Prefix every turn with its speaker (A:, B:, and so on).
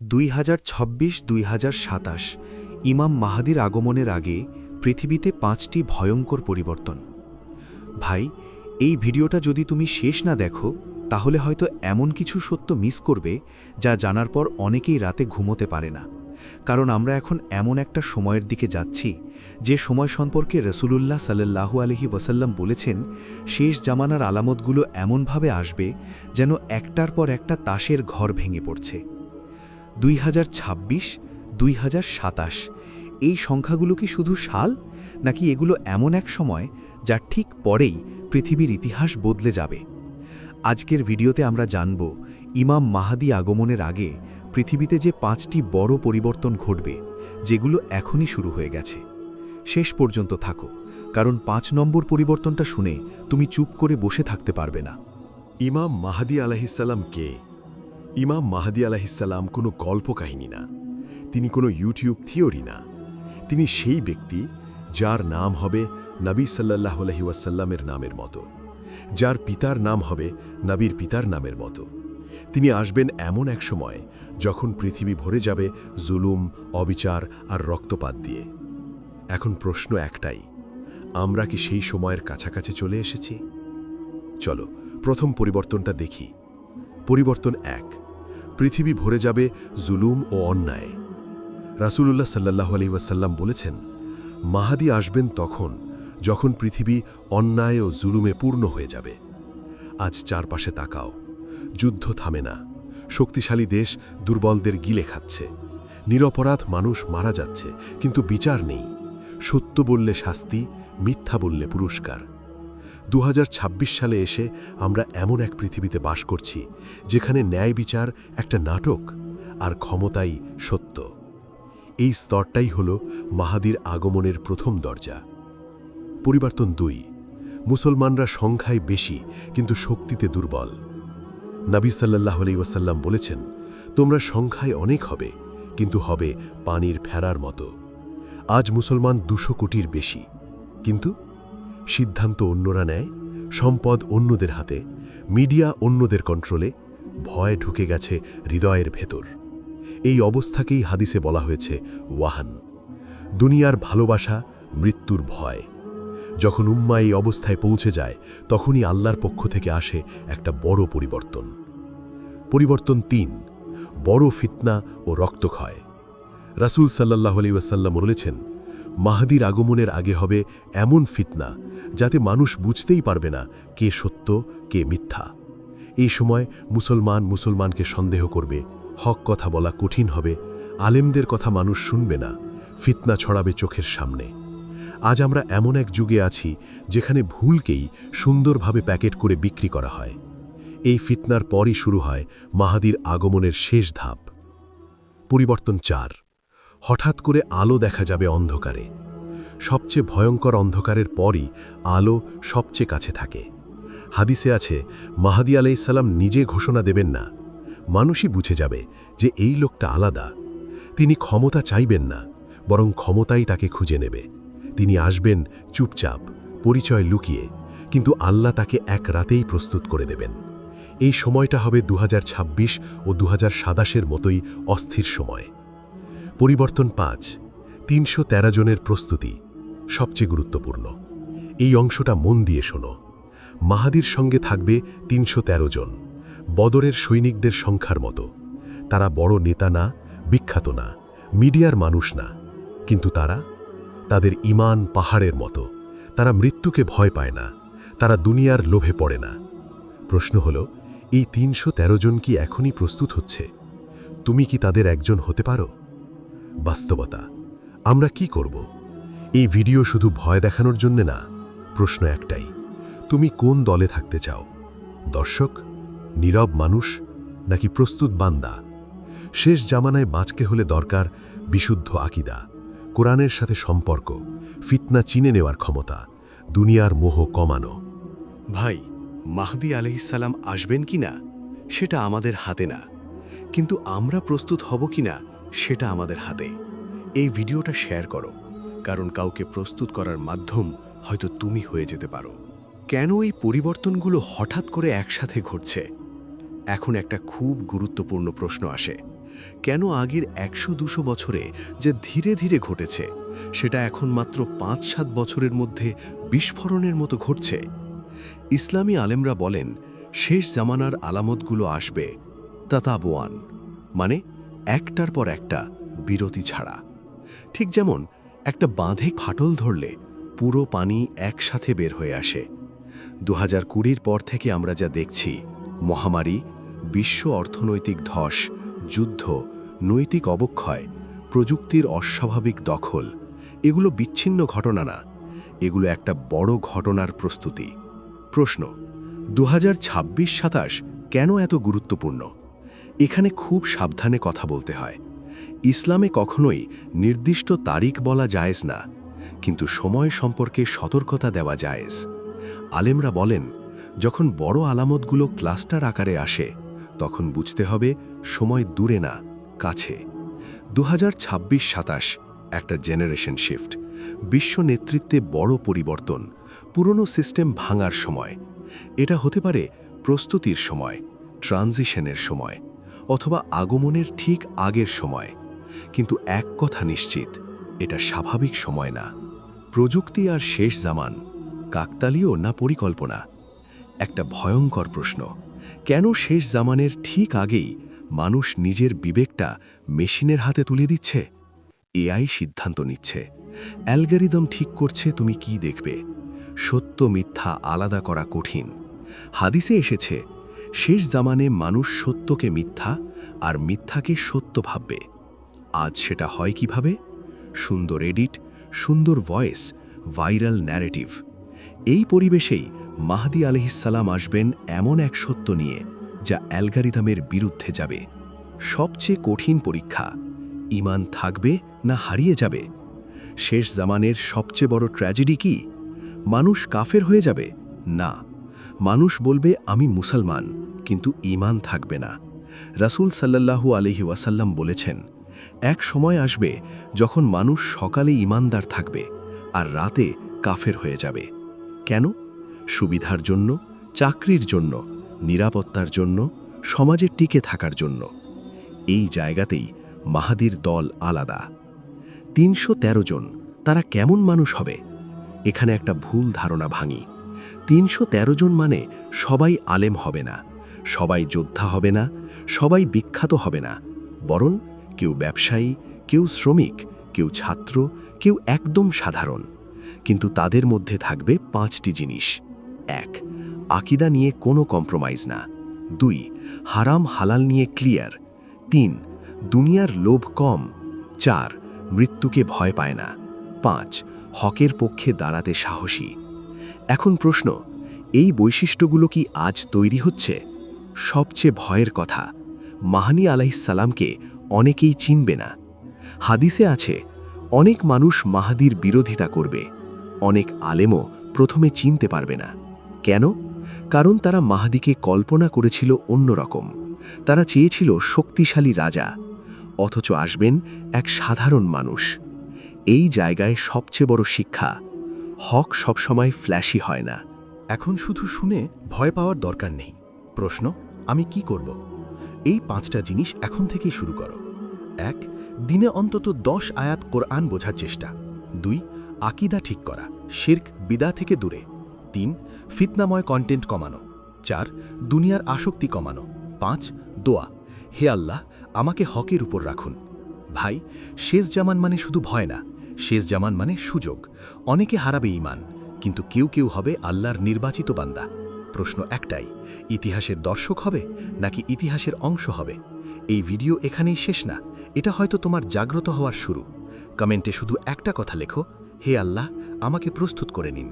A: দুই হাজার ছাব্বিশ দুই হাজার সাতাশ ইমাম মাহাদির আগমনের আগে পৃথিবীতে পাঁচটি ভয়ঙ্কর পরিবর্তন। ভাই, এই ভিডিওটা যদি তুমি শেষ না দেখো, তাহলে হয়তো এমন কিছু সত্য মিস করবে যা জানার পর অনেকেই রাতে ঘুমোতে পারে না। কারণ আমরা এখন এমন একটা সময়ের দিকে যাচ্ছি, যে সময় সম্পর্কে রসুলুল্লাহ সাল্লাহু আলহি ওয়াসাল্লাম বলেছেন, শেষ জামানার আলামতগুলো এমনভাবে আসবে যেন একটার পর একটা তাসের ঘর ভেঙে পড়ছে। দুই হাজার ছাব্বিশ, দুই হাজার সাতাশ। এই সংখ্যাগুলো কি শুধু সাল, নাকি এগুলো এমন এক সময় যা ঠিক পরেই পৃথিবীর ইতিহাস বদলে যাবে? আজকের ভিডিওতে আমরা জানব, ইমাম মাহাদি আগমনের আগে পৃথিবীতে যে পাঁচটি বড় পরিবর্তন ঘটবে, যেগুলো এখনই শুরু হয়ে গেছে। শেষ পর্যন্ত থাকো, কারণ পাঁচ নম্বর পরিবর্তনটা শুনে তুমি চুপ করে বসে থাকতে পারবে না।
B: ইমাম মাহাদি আলাহিসাল্লাম কে? ইমাম মাহাদি আলাহিসাল্লাম কোনো গল্প কাহিনী না। তিনি কোনো ইউটিউব থিওরি না। তিনি সেই ব্যক্তি যার নাম হবে নবী সাল্লাহ আলহি ওয়াসাল্লামের নামের মতো। যার পিতার নাম হবে নবীর পিতার নামের মতো। তিনি আসবেন এমন এক সময় যখন পৃথিবী ভরে যাবে জুলুম, অবিচার আর রক্তপাত দিয়ে। এখন প্রশ্ন একটাই, আমরা কি সেই সময়ের কাছাকাছি চলে এসেছি? চলো, প্রথম পরিবর্তনটা দেখি। পরিবর্তন এক পৃথিবী ভরে যাবে জুলুম ও অন্যায়। রাসূলুল্লাহ সাল্লাহ আলী ওয়াসাল্লাম বলেছেন, মাহাদি আসবেন তখন যখন পৃথিবী অন্যায় ও জুলুমে পূর্ণ হয়ে যাবে। আজ চারপাশে তাকাও, যুদ্ধ থামে না, শক্তিশালী দেশ দুর্বলদের গিলে খাচ্ছে, নিরপরাধ মানুষ মারা যাচ্ছে, কিন্তু বিচার নেই। সত্য বললে শাস্তি, মিথ্যা বললে পুরস্কার। দু হাজার ছাব্বিশ সালে এসে আমরা এমন এক পৃথিবীতে বাস করছি, যেখানে ন্যায় বিচার একটা নাটক আর ক্ষমতাই সত্য। এই স্তরটাই হল মাহাদির আগমনের প্রথম দরজা। পরিবর্তন দুই, মুসলমানরা সংখ্যায় বেশি কিন্তু শক্তিতে দুর্বল। নবী সাল্লাহ ওয়াসাল্লাম বলেছেন, তোমরা সংখ্যায় অনেক হবে, কিন্তু হবে পানির ফেরার মতো। আজ মুসলমান দুশো কোটির বেশি, কিন্তু সিদ্ধান্ত অন্যরা নেয়, সম্পদ অন্যদের হাতে, মিডিয়া অন্যদের কন্ট্রোলে ভয় ঢুকে গেছে হৃদয়ের ভেতর। এই অবস্থাকেই হাদিসে বলা হয়েছে, ওয়াহান। দুনিয়ার ভালোবাসা, মৃত্যুর ভয়। যখন উম্মা এই অবস্থায় পৌঁছে যায়, তখনই আল্লাহর পক্ষ থেকে আসে একটা বড় পরিবর্তন। পরিবর্তন তিন, বড় ফিতনা ও রক্তক্ষয়। রাসুল সাল্লাহ আলী ওয়াসাল্লাম বলেছেন মাহাদির আগমনের আগে হবে এমন ফিতনা যাতে মানুষ বুঝতেই পারবে না কে সত্য, কে মিথ্যা। এই সময় মুসলমান মুসলমানকে সন্দেহ করবে, হক কথা বলা কঠিন হবে, আলেমদের কথা মানুষ শুনবে না, ফিতনা ছড়াবে চোখের সামনে। আজ আমরা এমন এক যুগে আছি যেখানে ভুলকেই সুন্দরভাবে প্যাকেট করে বিক্রি করা হয়। এই ফিতনার পরই শুরু হয় মাহাদির আগমনের শেষ ধাপ। পরিবর্তন চার। হঠাৎ করে আলো দেখা যাবে অন্ধকারে। সবচেয়ে ভয়ঙ্কর অন্ধকারের পরই আলো সবচেয়ে কাছে থাকে। হাদিসে আছে, মাহাদি আলাইসাল্লাম নিজে ঘোষণা দেবেন না। মানুষই বুঝে যাবে যে এই লোকটা আলাদা। তিনি ক্ষমতা চাইবেন না, বরং ক্ষমতাই তাকে খুঁজে নেবে। তিনি আসবেন চুপচাপ, পরিচয় লুকিয়ে, কিন্তু আল্লাহ তাকে এক রাতেই প্রস্তুত করে দেবেন। এই সময়টা হবে দু হাজার ছাব্বিশ ও দু সাদাশের মতোই অস্থির সময়। পরিবর্তন পাঁচ, তিনশো তেরো জনের প্রস্তুতি সবচেয়ে গুরুত্বপূর্ণ। এই অংশটা মন দিয়ে শোনো। মাহাদির সঙ্গে থাকবে তিনশো তেরো জন। বদরের সৈনিকদের সংখ্যার মতো। তারা বড় নেতা না, বিখ্যাত না, মিডিয়ার মানুষ না। কিন্তু তারা তাদের ইমান পাহাড়ের মতো। তারা মৃত্যুকে ভয় পায় না। তারা দুনিয়ার লোভে পড়ে না। প্রশ্ন হল, এই তিনশো তেরো জন কি এখনই প্রস্তুত হচ্ছে? তুমি কি তাদের একজন হতে পারো? বাস্তবতা। আমরা কি করব? এই ভিডিও শুধু ভয় দেখানোর জন্যে না, প্রশ্ন একটাই। তুমি কোন দলে থাকতে চাও? দর্শক, নীরব মানুষ নাকি প্রস্তুত বান্দা? শেষ জামানায় বাঁচকে হলে দরকার বিশুদ্ধ আকিদা, কোরআনের সাথে সম্পর্ক, ফিতনা চিনে নেওয়ার ক্ষমতা, দুনিয়ার মোহ কমানো।
A: ভাই, মাহদি আলহিসাল্লাম আসবেন কি না, সেটা আমাদের হাতে না। কিন্তু আমরা প্রস্তুত হব কি না সেটা আমাদের হাতে। এই ভিডিওটা শেয়ার করো, কারণ কাউকে প্রস্তুত করার মাধ্যম হয়তো তুমি হয়ে যেতে পারো। কেন এই পরিবর্তনগুলো হঠাৎ করে একসাথে ঘটছে? এখন একটা খুব গুরুত্বপূর্ণ প্রশ্ন আসে। কেন আগের একশো দুশো বছরে যে ধীরে ধীরে ঘটেছে, সেটা এখন মাত্র পাঁচ সাত বছরের মধ্যে বিস্ফোরণের মতো ঘটছে? ইসলামী আলেমরা বলেন, শেষ জামানার আলামতগুলো আসবে তাতাবোয়ান মানে একটার পর একটা বিরতি ছাড়া। ঠিক যেমন একটা বাঁধে ফাটল ধরলে পুরো পানি একসাথে বের হয়ে আসে। দু হাজার কুড়ির পর থেকে আমরা যা দেখছি, মহামারী, বিশ্ব অর্থনৈতিক ধস, যুদ্ধ, নৈতিক অবক্ষয়, প্রযুক্তির অস্বাভাবিক দখল, এগুলো বিচ্ছিন্ন ঘটনা না, এগুলো একটা বড় ঘটনার প্রস্তুতি। প্রশ্ন দু হাজার কেন এত গুরুত্বপূর্ণ? এখানে খুব সাবধানে কথা বলতে হয়। ইসলামে কখনোই নির্দিষ্ট তারিখ বলা জায়েজ না, কিন্তু সময় সম্পর্কে সতর্কতা দেওয়া জায়েজ। আলেমরা বলেন, যখন বড় আলামতগুলো ক্লাস্টার আকারে আসে, তখন বুঝতে হবে সময় দূরে না, কাছে। দু হাজার একটা জেনারেশন শিফট। বিশ্ব নেতৃত্বে বড় পরিবর্তন, পুরনো সিস্টেম ভাঙার সময়। এটা হতে পারে প্রস্তুতির সময়, ট্রানজিশনের সময়। অথবা আগমনের ঠিক আগের সময়। কিন্তু এক কথা নিশ্চিত, এটা স্বাভাবিক সময় না। প্রযুক্তি আর শেষ জামান, কাকতালীয় না পরিকল্পনা? একটা ভয়ঙ্কর প্রশ্ন, কেন শেষ জামানের ঠিক আগেই মানুষ নিজের বিবেকটা মেশিনের হাতে তুলে দিচ্ছে? এআই সিদ্ধান্ত নিচ্ছে, অ্যালগারিদম ঠিক করছে তুমি কি দেখবে? সত্য মিথ্যা আলাদা করা কঠিন। হাদিসে এসেছে শেষ জামানে মানুষ সত্যকে মিথ্যা আর মিথ্যাকে সত্য ভাববে। আজ সেটা হয় কীভাবে? সুন্দর এডিট, সুন্দর ভয়েস, ভাইরাল ন্যারেটিভ। এই পরিবেশেই মাহদি আলহিসাল্লাম আসবেন এমন এক সত্য নিয়ে, যা অ্যালগারিদমের বিরুদ্ধে যাবে। সবচেয়ে কঠিন পরীক্ষা ইমান থাকবে না হারিয়ে যাবে? শেষ জামানের সবচেয়ে বড় ট্র্যাজেডি কি? মানুষ কাফের হয়ে যাবে? না। মানুষ বলবে, আমি মুসলমান। কিন্তু ইমান থাকবে না। রাসূল সাল্লাল্লাহু আলহি ওয়াসাল্লাম বলেছেন, এক সময় আসবে যখন মানুষ সকালে ইমানদার থাকবে আর রাতে কাফের হয়ে যাবে। কেন? সুবিধার জন্য, চাকরির জন্য, নিরাপত্তার জন্য, সমাজে টিকে থাকার জন্য। এই জায়গাতেই মাহাদির দল আলাদা। তিনশো তেরো জন, তারা কেমন মানুষ হবে? এখানে একটা ভুল ধারণা ভাঙি। তিনশো তেরো জন মানে সবাই আলেম হবে না, সবাই যোদ্ধা হবে না, সবাই বিখ্যাত হবে না, বরং কেউ ব্যবসায়ী, কেউ শ্রমিক, কেউ ছাত্র, কেউ একদম সাধারণ। কিন্তু তাদের মধ্যে থাকবে পাঁচটি জিনিস। এক, আকিদা নিয়ে কোনো কম্প্রোমাইজ না। দুই, হারাম হালাল নিয়ে ক্লিয়ার। তিন, দুনিয়ার লোভ কম। চার, মৃত্যুকে ভয় পায় না। পাঁচ, হকের পক্ষে দাঁড়াতে সাহসী। এখন প্রশ্ন, এই বৈশিষ্ট্যগুলো কি আজ তৈরি হচ্ছে? সবচেয়ে ভয়ের কথা, মাহানি আলাইসাল্লামকে অনেকেই চিনবে না। হাদিসে আছে, অনেক মানুষ মাহাদির বিরোধিতা করবে, অনেক আলেমও প্রথমে চিনতে পারবে না। কেন? কারণ তারা মাহাদিকে কল্পনা করেছিল অন্যরকম তারা চেয়েছিল শক্তিশালী রাজা, অথচ আসবেন এক সাধারণ মানুষ। এই জায়গায় সবচেয়ে বড় শিক্ষা হক সবসময় ফ্ল্যাশি হয় না।
C: এখন শুধু শুনে ভয় পাওয়ার দরকার নেই। প্রশ্ন, আমি কি করব? এই পাঁচটা জিনিস এখন থেকেই শুরু করো। এক, দিনে অন্তত দশ আয়াত কোরআন বোঝার চেষ্টা। দুই, আকিদা ঠিক করা, শির্ক বিদা থেকে দূরে। তিন, ফিতনাময় কন্টেন্ট কমানো। চার, দুনিয়ার আসক্তি কমানো। পাঁচ, দোয়া, হে আল্লাহ, আমাকে হকের উপর রাখুন। ভাই, শেষ জামান মানে শুধু ভয় না শেষ জামান মানে সুযোগ। অনেকে হারাবে ইমান কিন্তু কেউ কেউ হবে আল্লাহর নির্বাচিত বান্দা। প্রশ্ন একটাই, ইতিহাসের দর্শক হবে নাকি ইতিহাসের অংশ হবে? এই ভিডিও এখানেই শেষ না, এটা হয়তো তোমার জাগ্রত হওয়ার শুরু। কমেন্টে শুধু একটা কথা লেখো, হে আল্লাহ, আমাকে প্রস্তুত করে নিন।